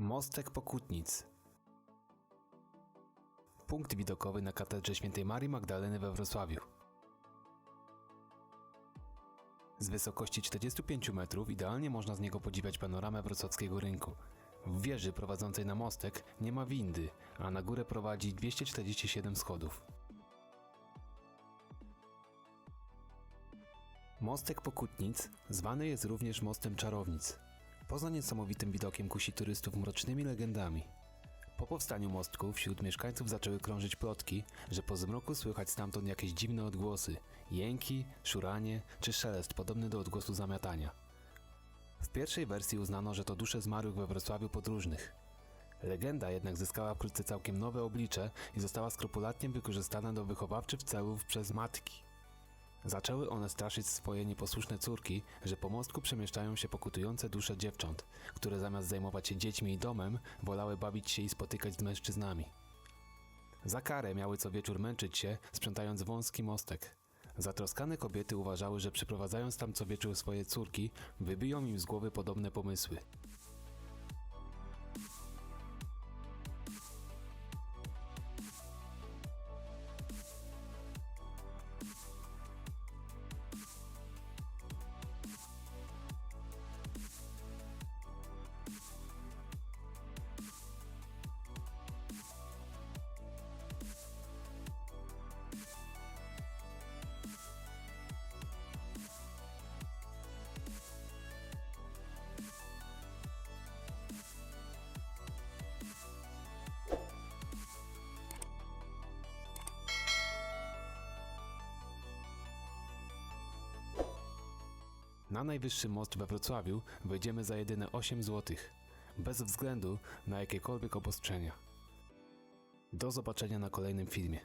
Mostek Pokutnic. Punkt widokowy na katedrze świętej Marii Magdaleny we Wrocławiu. Z wysokości 45 metrów idealnie można z niego podziwiać panoramę wrocławskiego rynku. W wieży prowadzącej na mostek nie ma windy, a na górę prowadzi 247 schodów. Mostek Pokutnic zwany jest również Mostem Czarownic. Poza niesamowitym widokiem kusi turystów mrocznymi legendami. Po powstaniu mostku wśród mieszkańców zaczęły krążyć plotki, że po zmroku słychać stamtąd jakieś dziwne odgłosy, jęki, szuranie czy szelest podobny do odgłosu zamiatania. W pierwszej wersji uznano, że to dusze zmarłych we Wrocławiu podróżnych. Legenda jednak zyskała wkrótce całkiem nowe oblicze i została skrupulatnie wykorzystana do wychowawczych celów przez matki. Zaczęły one straszyć swoje nieposłuszne córki, że po mostku przemieszczają się pokutujące dusze dziewcząt, które zamiast zajmować się dziećmi i domem, wolały bawić się i spotykać z mężczyznami. Za karę miały co wieczór męczyć się, sprzątając wąski mostek. Zatroskane kobiety uważały, że przyprowadzając tam co wieczór swoje córki, wybiją im z głowy podobne pomysły. Na najwyższy most we Wrocławiu wejdziemy za jedyne 8 zł, bez względu na jakiekolwiek obostrzenia. Do zobaczenia na kolejnym filmie.